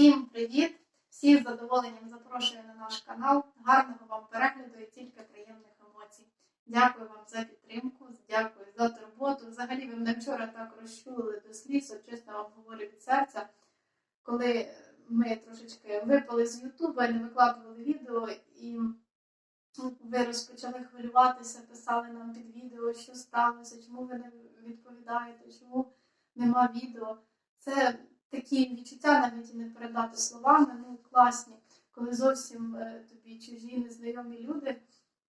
Всім привіт! Всіх з задоволенням запрошую на наш канал. Гарного вам перегляду і тільки приємних емоцій. Дякую вам за підтримку, дякую за турботу. Взагалі, ви мене вчора так розчулили до сліз, от чесно вам говорю від серця. Коли ми трошечки випали з Ютуба, не викладували відео, і ви розпочали хвилюватися, писали нам під відео, що сталося, чому ви не відповідаєте, чому нема відео. Це такі відчуття навіть і не передати словами, ну класні, коли зовсім е, тобі чужі незнайомі люди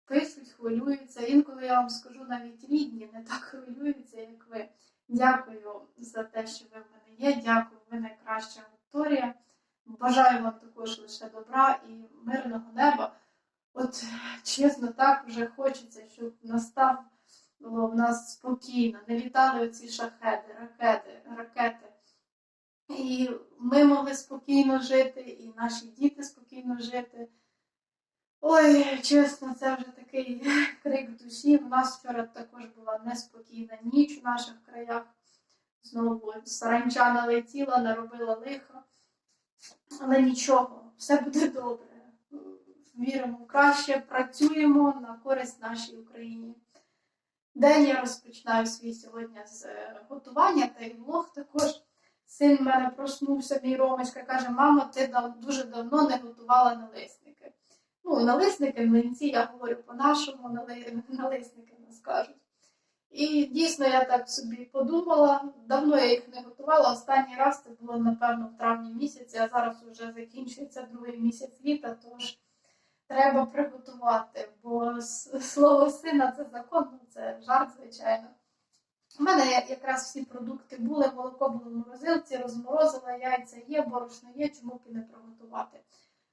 пишуть, хвилюються. Інколи я вам скажу навіть рідні, не так хвилюються, як ви. Дякую за те, що ви в мене є. Дякую, ви найкраща аудиторія. Бажаю вам також лише добра і мирного неба. От чесно, так вже хочеться, щоб настав було в нас спокійно, не літали оці шахеди, ракети, ракети. І ми могли спокійно жити, і наші діти спокійно жити. Ой, чесно, це вже такий крик в душі. У нас вчора також була неспокійна ніч в наших краях. Знову саранча налетіла, наробила лиха. Але нічого, все буде добре. Віримо краще, працюємо на користь нашій Україні. День я розпочинаю свій сьогодні з готування та й влог також. Син в мене проснувся, мій Ромочка, каже, мамо, ти дуже давно не готувала налисники. Ну, налисники, млинці, я говорю по-нашому, нали- налисники нас кажуть. І дійсно я так собі подумала, давно я їх не готувала. Останній раз це було, напевно, в травні місяці, а зараз вже закінчується другий місяць літа, тож треба приготувати, бо слово сина це закон, ну, це жарт, звичайно. У мене якраз всі продукти були, молоко було в морозилці, розморозила, яйця є, борошно є, чому б і не приготувати.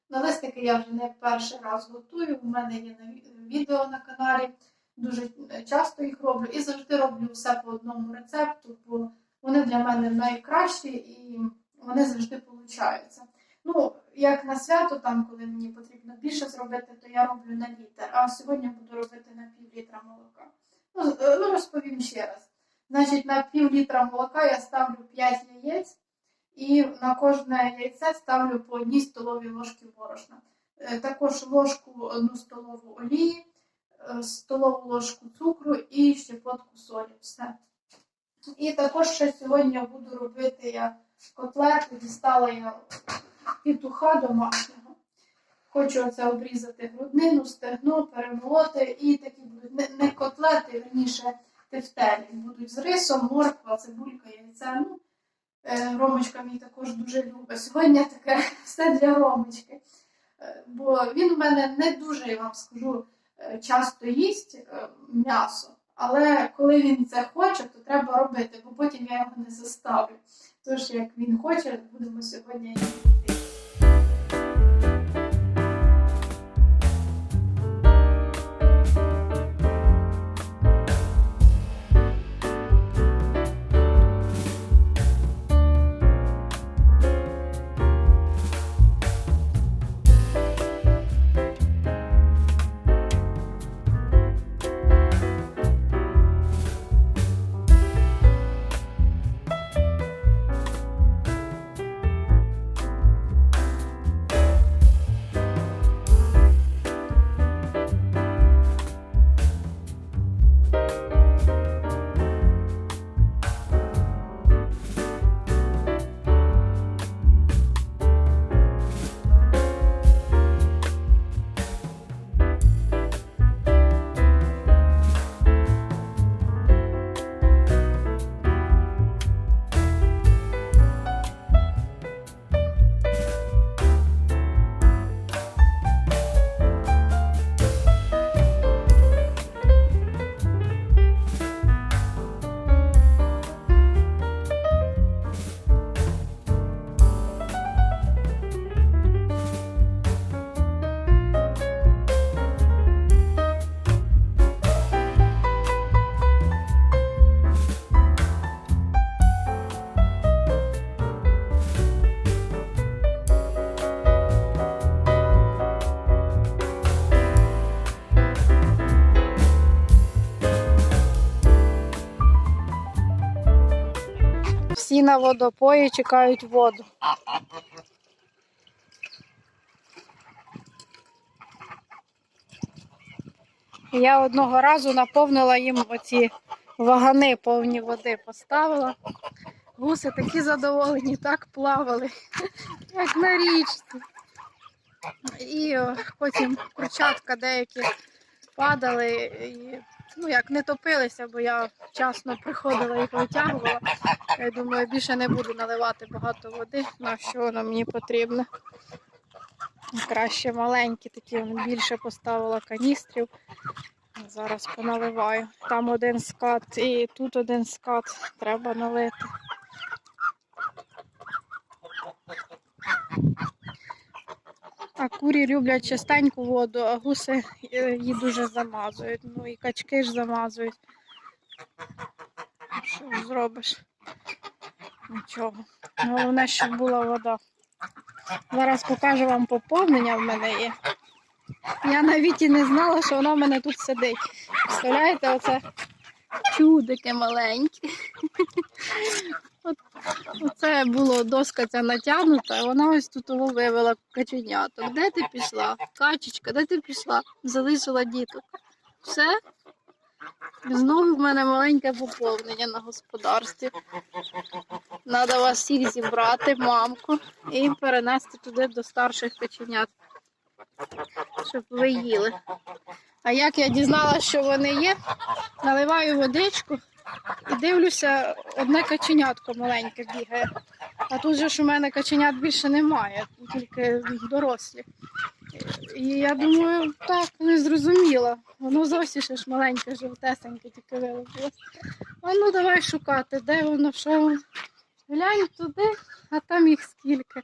Налисники я вже не перший раз готую, у мене є відео на каналі, дуже часто їх роблю і завжди роблю все по одному рецепту, бо вони для мене найкращі і вони завжди получаються. Ну, як на свято, там, коли мені потрібно більше зробити, то я роблю на літр, а сьогодні буду робити на пів літра молока. Ну, ну розповім ще раз. Значить, на пів літра молока я ставлю 5 яєць і на кожне яйце ставлю по одній столовій ложці борошна. Е, Також ложку одну столову олії, е, столову ложку цукру і щепотку солі. Все. І також ще сьогодні буду робити я котлету, дістала я петуха домашнього. Хочу оце обрізати груднину, стегно, перемолоти і такі будуть не, не котлети, верніше тефтелі. Будуть з рисом, морква, цибулька, яйця. Ну, е, Ромочка мій також дуже любить. Сьогодні таке все для Ромочки. Е, Бо він в мене не дуже, я вам скажу, е, часто їсть м'ясо. Але коли він це хоче, то треба робити, бо потім я його не заставлю. Тож, як він хоче, будемо сьогодні їсти. всі на водопої чекають воду. Я одного разу наповнила їм оці вагани повні води поставила. Гуси такі задоволені, так плавали, як на річці. І потім курчатка деякі падали. І ну як не топилися, бо я вчасно приходила їх витягувала. Я думаю, більше не буду наливати багато води, на що воно мені потрібно. Краще маленькі, такі більше поставила каністрів. Зараз поналиваю. Там один скат і тут один скат. Треба налити. А курі люблять чистеньку воду, а гуси е, її дуже замазують. Ну і качки ж замазують. Що зробиш? Нічого. Головне, щоб була вода. Зараз покажу вам поповнення в мене є. Я навіть і не знала, що воно в мене тут сидить. Представляєте, оце чудики маленькі. От, оце було доска ця натягнута, вона ось тут вивела каченяток. Де ти пішла? Качечка, де ти пішла? Залишила діток. Все? Знову в мене маленьке поповнення на господарстві. Треба вас всіх зібрати, мамку, і перенести туди до старших каченят, щоб ви їли. А як я дізналася, що вони є, наливаю водичку і дивлюся, одне каченятко маленьке бігає. А тут же ж у мене каченят більше немає, тільки дорослі. І я думаю, так, не зрозуміла. Воно зовсім ще ж маленьке, жовтесеньке, тільки вилупилось. А ну давай шукати, де воно, що воно. Глянь туди, а там їх скільки.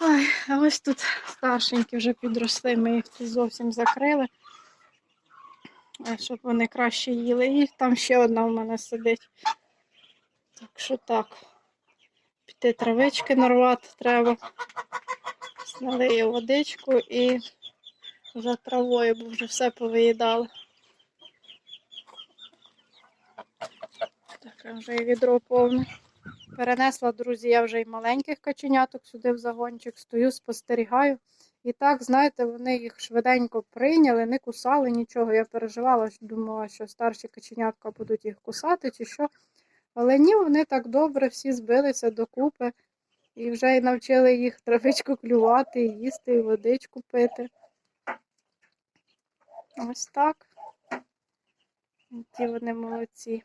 Ой, а ось тут старшенькі вже підросли, ми їх тут зовсім закрили. Щоб вони краще їли. І там ще одна в мене сидить. Так що так. Піти травички нарвати треба. Налию водичку і за травою, бо вже все повиїдали. Так, вже і відро повне. Перенесла, друзі, я вже й маленьких каченяток сюди в загончик, стою, спостерігаю. І так, знаєте, вони їх швиденько прийняли, не кусали нічого. Я переживала, думала, що старші каченятка будуть їх кусати чи що. Але ні, вони так добре всі збилися докупи і вже й навчили їх травичку клювати, і їсти, і водичку пити. Ось так. Які вони молодці.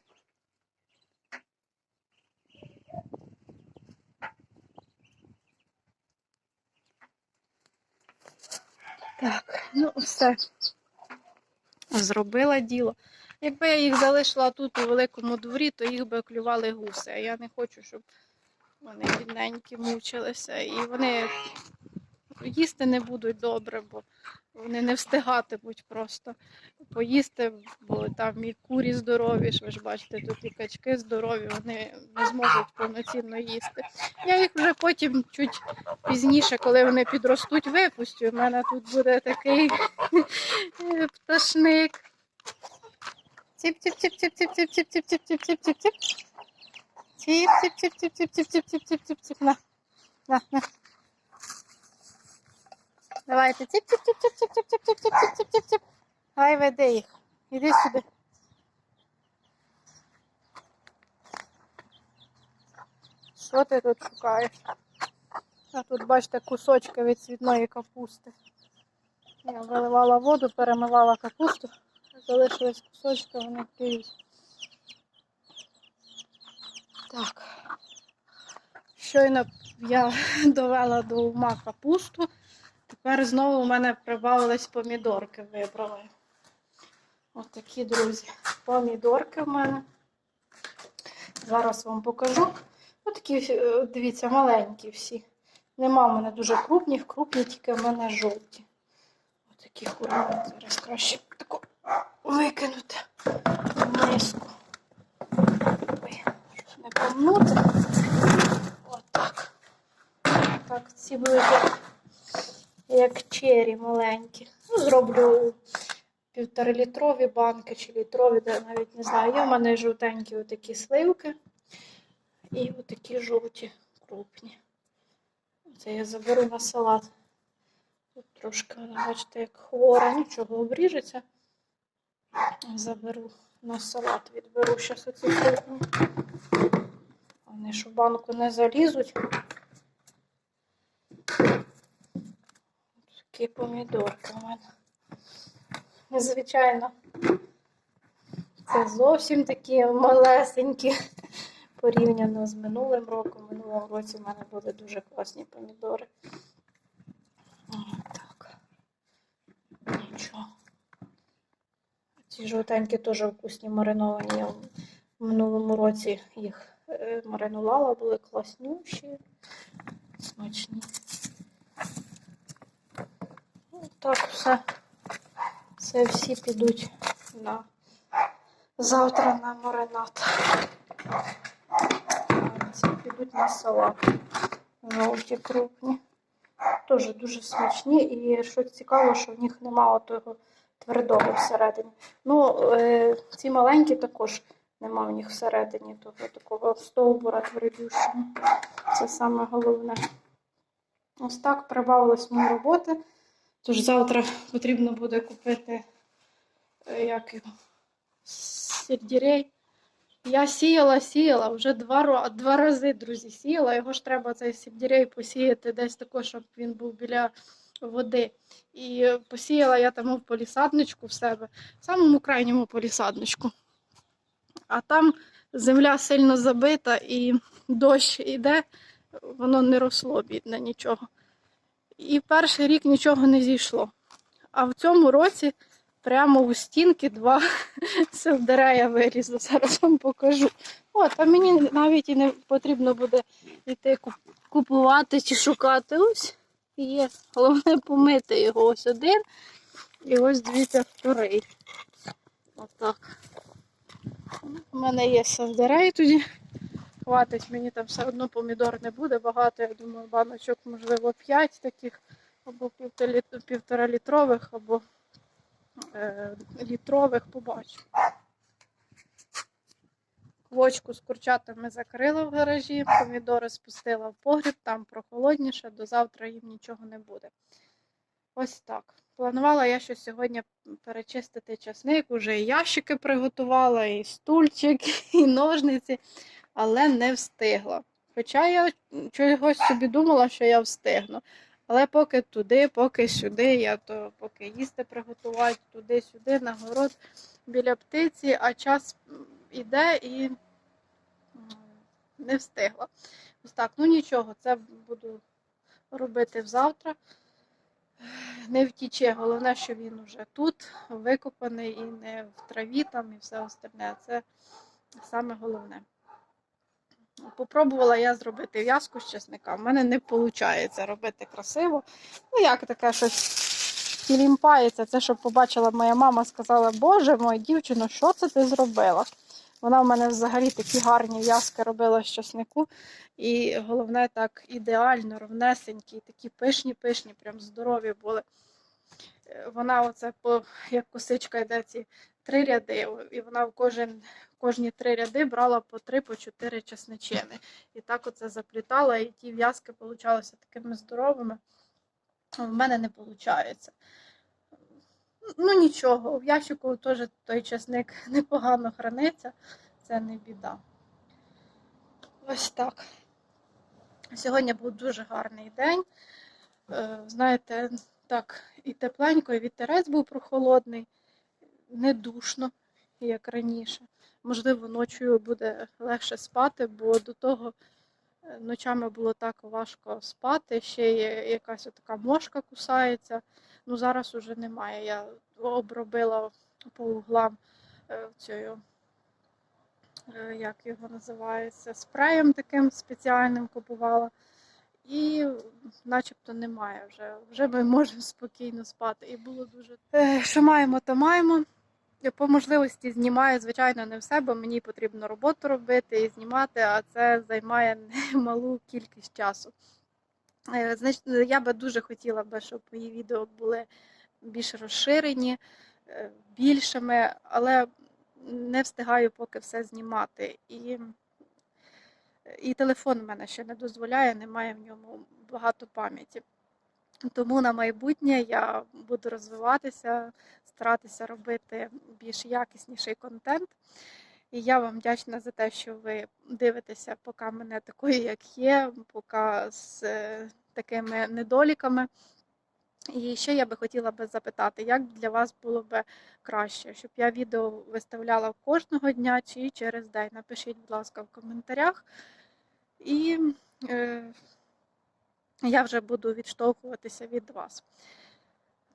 Так, ну все. Зробила діло. Якби я їх залишила тут у великому дворі, то їх би клювали гуси. А я не хочу, щоб вони бідненькі мучилися. І вони їсти не будуть добре, бо вони не встигатимуть просто поїсти, бо там і курі здорові, ж ви ж бачите, тут і качки здорові, вони не зможуть повноцінно їсти. Я їх вже потім чуть пізніше, коли вони підростуть, випустю. У мене тут буде такий пташник. Ціп-ціп-ціп-ціп-ціп-ціп-ціп-ціп-ціп-ціп-ціп-ціп. Ціп-ціп-ціп-ціп-ціп-ціп-ціп-ціп-ціп. На, на, на. Давайте. Ціп-ціп-ціп-ціп-ціп-ціп-ціп-ціп-ціп-ціп. Хай веде їх. Іди сюди. Що ти тут шукаєш? А тут, бачите, кусочки від цвітної капусти. Я виливала воду, перемивала капусту, залишились кусочки, вони клюють. Так. Щойно я довела до ума капусту. Тепер знову у мене прибавились помідорки, вибрали. Ось такі, друзі, помідорки в мене. Зараз вам покажу. Ось такі, е, дивіться, маленькі всі. Нема в мене дуже крупних, крупні тільки в мене жовті. Ось такі курми. Зараз краще таку викинути в миску. Щоб не помнути. Отак. Так, ці будуть як, чері маленькі. Ну, зроблю півторалітрові банки чи літрові, де навіть не знаю. Є в мене жовтенькі отакі сливки і отакі жовті крупні. Це я заберу на салат. Тут трошки, бачите, як хвора, нічого обріжеться. Заберу на салат, відберу зараз оці крупні. Вони ж у банку не залізуть. Такі помідорки у мене. Звичайно, це зовсім такі малесенькі порівняно з минулим роком. Минулому році в мене були дуже класні помідори. Так. Нічого. Ці жовтенькі теж вкусні мариновані. Я в минулому році їх е, маринувала, були класнющі, смачні. Ну, так, все. Це всі підуть на завтра на маринад. Ці підуть на салат. Жовті крупні. Теж дуже смачні. І що цікаво, що в них немає того твердого всередині. Ну, е, ці маленькі також нема в них всередині того такого стовбура твердющого. Це саме головне. Ось так прибавилось мені роботи. Тож завтра потрібно буде купити е, як його, сельдерей. Я сіяла, сіяла вже два, два рази, друзі, сіяла. Його ж треба цей сельдерей посіяти десь тако, щоб він був біля води. І посіяла я там в полісадничку в себе, в самому крайньому полісадничку. А там земля сильно забита і дощ іде, воно не росло, бідне, нічого. І перший рік нічого не зійшло. А в цьому році прямо у стінки два сельдерея вирізу. Зараз вам покажу. От, а мені навіть і не потрібно буде йти купувати чи шукати. Ось є. Головне помити його. Ось один. І ось дивіться вторий. Отак. У мене є сельдерей тоді. Хватить, мені там все одно помідор не буде багато. Я думаю, баночок, можливо, 5 таких, або півтора, літрових, або е, літрових, побачу. Квочку з курчатами закрила в гаражі, помідори спустила в погріб, там прохолодніше, до завтра їм нічого не буде. Ось так. Планувала я що сьогодні перечистити часник, уже і ящики приготувала, і стульчик, і ножниці, але не встигла. Хоча я чогось собі думала, що я встигну. Але поки туди, поки сюди, я то поки їсти приготувати, туди-сюди, на город біля птиці, а час іде і не встигла. Ось так, ну нічого, це буду робити завтра. Не втіче, головне, що він уже тут викопаний і не в траві там і все остальне. Це саме головне. Попробувала я зробити в'язку з чесника. У мене не виходить робити красиво. Ну, як таке щось тілімпається. Це, щоб побачила моя мама, сказала, Боже мой, дівчино, що це ти зробила? Вона в мене взагалі такі гарні в'язки робила з чеснику. І головне, так ідеально, ровнесенькі, такі пишні-пишні, прям здорові були. Е, Вона оце як косичка йде ці три ряди, і вона в кожен кожні три ряди брала по три, по чотири чесничини. І так оце заплітала, і ті в'язки получалися такими здоровими. В мене не виходить. Ну нічого, в ящику теж той чесник непогано храниться, це не біда. Ось так. Сьогодні був дуже гарний день. Е, Знаєте, так, і тепленько, і вітерець був прохолодний, не душно, як раніше. Можливо, ночою буде легше спати, бо до того е, ночами було так важко спати, ще є якась така мошка кусається. Ну зараз уже немає. Я обробила по углам е, цією, е, як його називається, спреєм таким спеціальним купувала. І начебто немає вже. Вже ми можемо спокійно спати. І було дуже. Е, Що маємо, то маємо. По можливості знімаю, звичайно, не все, бо мені потрібно роботу робити і знімати, а це займає немалу кількість часу. Е, Значить, я би дуже хотіла би, щоб мої відео були більш розширені, е, більшими, але не встигаю поки все знімати. І, і телефон в мене ще не дозволяє, немає в ньому багато пам'яті. Тому на майбутнє я буду розвиватися, старатися робити більш якісніший контент. І я вам вдячна за те, що ви дивитеся, поки мене такою, як є, поки з е, такими недоліками. І ще я би хотіла би запитати, як для вас було б краще, щоб я відео виставляла кожного дня чи через день. Напишіть, будь ласка, в коментарях. І е, я вже буду відштовхуватися від вас.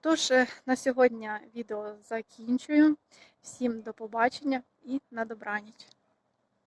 Тож, е, на сьогодні відео закінчую. Всім до побачення і на добраніч.